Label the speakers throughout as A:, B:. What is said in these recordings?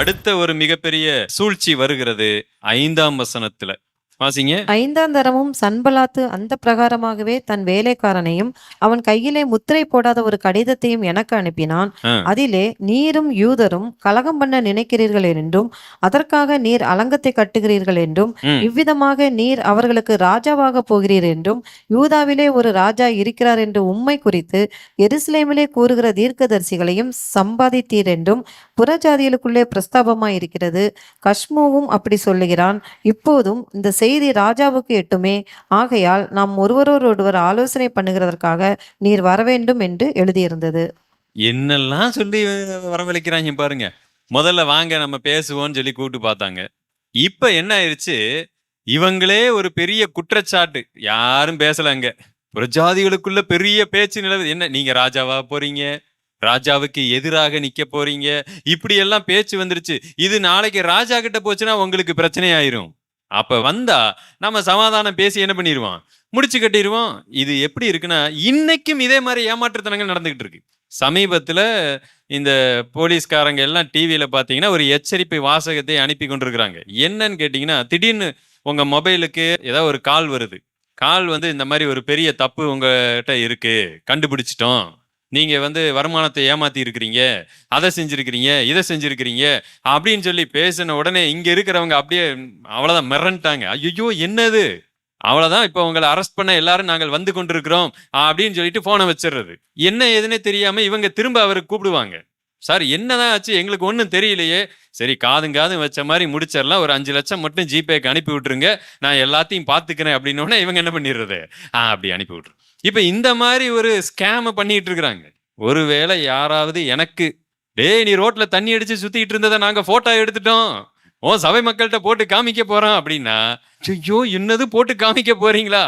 A: அடுத்த ஒரு மிகப்பெரிய சூழ்ச்சி வருகிறது ஐந்தாம் வசனத்துல வாசிங்க
B: ஐந்தாம் தரமும் சன்பலாத்து அந்த பிரகாரமாகவே தன் வேலைக்காரனையும் அவன் கையிலே முத்திரை போடாத ஒரு கடிதத்தையும் எனக்கு அனுப்பினான். அதிலே நீரும் யூதரும் கலகம் பண்ண நினைக்கிறீர்கள் என்றும் அதற்காக நீர் அலங்கத்தை கட்டுகிறீர்கள் என்றும். இவ்விதமாக நீர் அவர்களுக்கு ராஜாவாக போகிறீர் என்றும் யூதாவிலே ஒரு ராஜா இருக்கிறார் என்று உம்மை குறித்து எருசலேமிலே கூறுகிற தீர்க்கதரிசிகளையும் சம்பாதித்தீர் என்றும் புறஜாதிகளுக்குள்ளே பிரஸ்தாபமாய் இருக்கிறது. கஷ்மோவும் அப்படி சொல்லுகிறான். இப்போதும் இந்த செய்தி ராஜாவுக்கு எட்டுமே. ஆகையால் நாம் ஒருவரோடொருவர் ஆலோசனை பண்ணுகிறதற்காக நீர் வரவேண்டும் என்று எழுதியிருந்தது.
A: என்னெல்லாம் சொல்லி வரவழைக்கிறாங்க பாருங்க. முதல்ல வாங்க நம்ம பேசுவோம்னு சொல்லி கூப்பிட்டு பார்த்தாங்க. இப்ப என்ன ஆயிடுச்சு இவங்களே ஒரு பெரிய குற்றச்சாட்டு. யாரும் பேசலங்க புறஜாதிகளுக்குள்ள பெரிய பேச்சு நிலவு. என்ன நீங்க ராஜாவா போறீங்க? ராஜாவுக்கு எதிராக நிக்க போறீங்க? இப்படி எல்லாம் பேச்சு வந்துருச்சு. இது நாளைக்கு ராஜா கிட்ட போச்சுன்னா உங்களுக்கு பிரச்சனை ஆயிரும் அப்ப வந்தா நம்ம சமாதானம் பேசி என்ன பண்ணிடுவோம்? முடிச்சு கட்டிடுவோம். இது எப்படி இருக்குன்னா இன்னைக்கும் இதே மாதிரி ஏமாற்றுத்தனங்கள் நடந்துகிட்டு இருக்கு. சமீபத்தில் இந்த போலீஸ்காரங்க எல்லாம் டிவியில் பார்த்தீங்கன்னா ஒரு எச்சரிப்பை வாசகத்தை அனுப்பி கொண்டிருக்கிறாங்க. என்னன்னு கேட்டிங்கன்னா திடீர்னு உங்கள் மொபைலுக்கு ஏதாவது ஒரு கால் வருது. கால் வந்து இந்த மாதிரி ஒரு பெரிய தப்பு உங்ககிட்ட இருக்குது கண்டுபிடிச்சிட்டோம். நீங்க வந்து வருமானத்தை ஏமாத்தி இருக்கிறீங்க அதை செஞ்சிருக்கிறீங்க இதை செஞ்சிருக்கிறீங்க அப்படின்னு சொல்லி பேசின உடனே இங்க இருக்கிறவங்க அப்படியே அவ்வளவுதான் மிரண்டாங்க. ஐயோ என்னது? அவ்வளவுதான் இப்போ உங்களை அரெஸ்ட் பண்ண எல்லாரும் நாங்கள் வந்து கொண்டிருக்கிறோம் அப்படின்னு சொல்லிட்டு போனை வச்சிடுறது. என்ன ஏதுன்னே தெரியாம இவங்க திரும்ப அவருக்கு கூப்பிடுவாங்க. சார் என்னதான் ஆச்சு? எங்களுக்கு ஒன்றும் தெரியலையே. சரி காதும் காதும் வச்ச மாதிரி முடிச்சிடலாம். ஒரு அஞ்சு லட்சம் மட்டும் ஜிபேக்கு அனுப்பி விட்டுருங்க. நான் எல்லாத்தையும் பார்த்துக்கிறேன் அப்படின்னோடனே இவங்க என்ன பண்ணிடுறது? ஆ அப்படி அனுப்பி விட்ரு இப்போ இந்த மாதிரி ஒரு ஸ்கேமை பண்ணிட்டு இருக்கிறாங்க ஒருவேளை யாராவது எனக்கு டேய் நீ ரோட்ல தண்ணி அடிச்சு சுத்திட்டு இருந்ததை நாங்க போட்டோ எடுத்துட்டோம். ஓ சபை மக்கள்கிட்ட போட்டு காமிக்க போறோம் அப்படின்னா ஐயோ என்னது போட்டு காமிக்க போறீங்களா?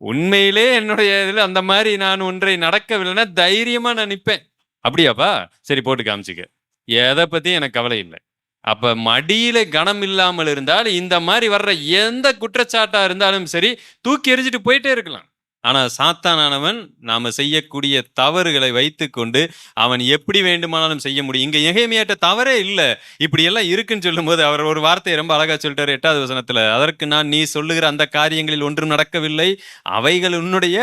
A: உண்மையிலே என்னுடைய இதில் அந்த மாதிரி நான் ஒன்றை நடக்கவில்லைன்னா தைரியமா நான் நிற்பேன் அப்படியாப்பா? சரி போட்டு காமிச்சுக்க. எதை பத்தி எனக்கு கவலை இல்லை. அப்ப மடியில கனம் இல்லாமல் இருந்தால் இந்த மாதிரி வர்ற எந்த குற்றச்சாட்டா இருந்தாலும் சரி தூக்கி எரிஞ்சிட்டு போயிட்டே இருக்கலாம். ஆனா சாத்தானவன் நாம செய்யக்கூடிய தவறுகளை வைத்துக்கொண்டு அவன் எப்படி வேண்டுமானாலும் செய்ய முடியும். இங்க எகைமையாட்ட தவறே இல்லை. இப்படி எல்லாம் இருக்குன்னு சொல்லும்போது அவர் ஒரு வார்த்தையை ரொம்ப அழகா சொல்லிட்டாரு எட்டாவது வசனத்துல. அதற்கு நான் நீ சொல்லுகிற அந்த காரியங்களில் ஒன்றும் நடக்கவில்லை. அவைகள் உன்னுடைய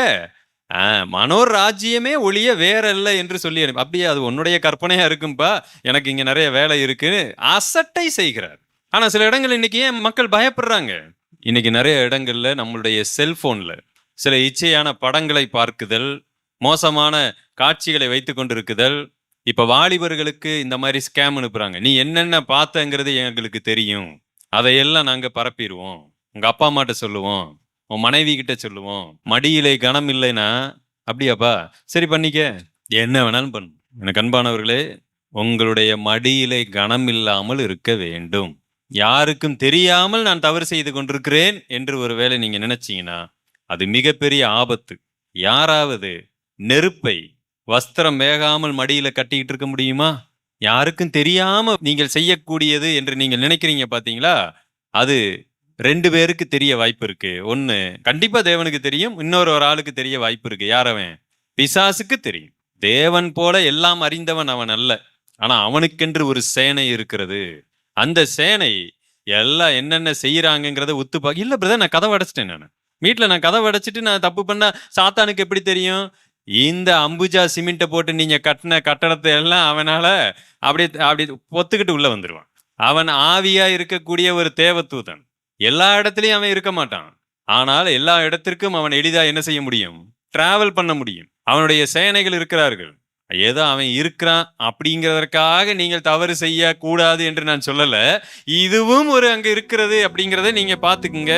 A: ஆஹ், மனோர் ராஜ்யமே ஒளிய வேற இல்லை என்று சொல்லி அப்படியே அது உன்னுடைய கற்பனையா இருக்கும்பா. எனக்கு இங்க நிறைய வேலை இருக்குன்னு அசட்டை செய்கிறார். ஆனா சில இடங்கள் இன்னைக்கு ஏன் மக்கள் பயப்படுறாங்க? இன்னைக்கு நிறைய இடங்கள்ல நம்மளுடைய செல்போன்ல சில இச்சையான படங்களை பார்க்குதல் மோசமான காட்சிகளை வைத்து கொண்டிருக்குதல். இப்போ வாலிபர்களுக்கு இந்த மாதிரி ஸ்கேம் அனுப்புகிறாங்க நீ என்னென்ன பார்த்தங்கிறது எங்களுக்கு தெரியும். அதையெல்லாம் நாங்கள் பரப்பிடுவோம். உங்கள் அப்பா அம்மாட்ட சொல்லுவோம். உன் மனைவி கிட்ட சொல்லுவோம். மடியிலே கனம் இல்லைன்னா அப்படியாப்பா? சரி பண்ணிக்க. என்ன வேணாலும் பண்ணு. எனக்கு அன்பானவர்களே உங்களுடைய மடியிலே கனம் இல்லாமல் இருக்க வேண்டும். யாருக்கும் தெரியாமல் நான் தவறு செய்து கொண்டிருக்கிறேன் என்று ஒருவேளை நீங்கள் நினைச்சீங்கன்னா அது மிகப்பெரிய ஆபத்து. யாராவது நெருப்பை வஸ்திரம் வேகாமல் மடியில கட்டிக்கிட்டு இருக்க முடியுமா? யாருக்கும் தெரியாம நீங்கள் செய்யக்கூடியது என்று நீங்கள் நினைக்கிறீங்க பாத்தீங்களா? அது ரெண்டு பேருக்கு தெரிய வாய்ப்பு இருக்கு. ஒன்று கண்டிப்பா தேவனுக்கு தெரியும். இன்னொரு ஒரு ஆளுக்கு தெரிய வாய்ப்பு இருக்கு. யாரவன் பிசாசுக்கு தெரியும். தேவன் போல எல்லாம் அறிந்தவன் அவன் அல்ல. ஆனா அவனுக்கென்று ஒரு சேனை இருக்கிறது. அந்த சேனை எல்லாம் என்னென்ன செய்யறாங்கிறத உத்து பார்க்க இல்ல பிரதர் நான் கதவை அடைச்சிட்டேன் நான். வீட்டில் நான் கதவை அடைச்சிட்டு நான் தப்பு பண்ண சாத்தானுக்கு எப்படி தெரியும்? இந்த அம்புஜா சிமெண்ட்டை போட்டு நீங்கள் கட்டின கட்டடத்தை எல்லாம் அவனால் அப்படியே அப்படி பொத்துக்கிட்டு உள்ளே வந்துடுவான் அவன் ஆவியாக இருக்கக்கூடிய ஒரு தேவதூதன். எல்லா இடத்துலையும் அவன் இருக்க மாட்டான். ஆனால் எல்லா இடத்திற்கும் அவன் எளிதாக என்ன செய்ய முடியும்? டிராவல் பண்ண முடியும். அவனுடைய சேனைகள் இருக்கிறார்கள். ஏதோ அவன் இருக்கிறான் அப்படிங்கிறதற்காக நீங்கள் தவறு செய்ய கூடாது என்று நான் சொல்லலை. இதுவும் ஒரு அங்கே இருக்கிறது அப்படிங்கிறத நீங்கள் பார்த்துக்குங்க.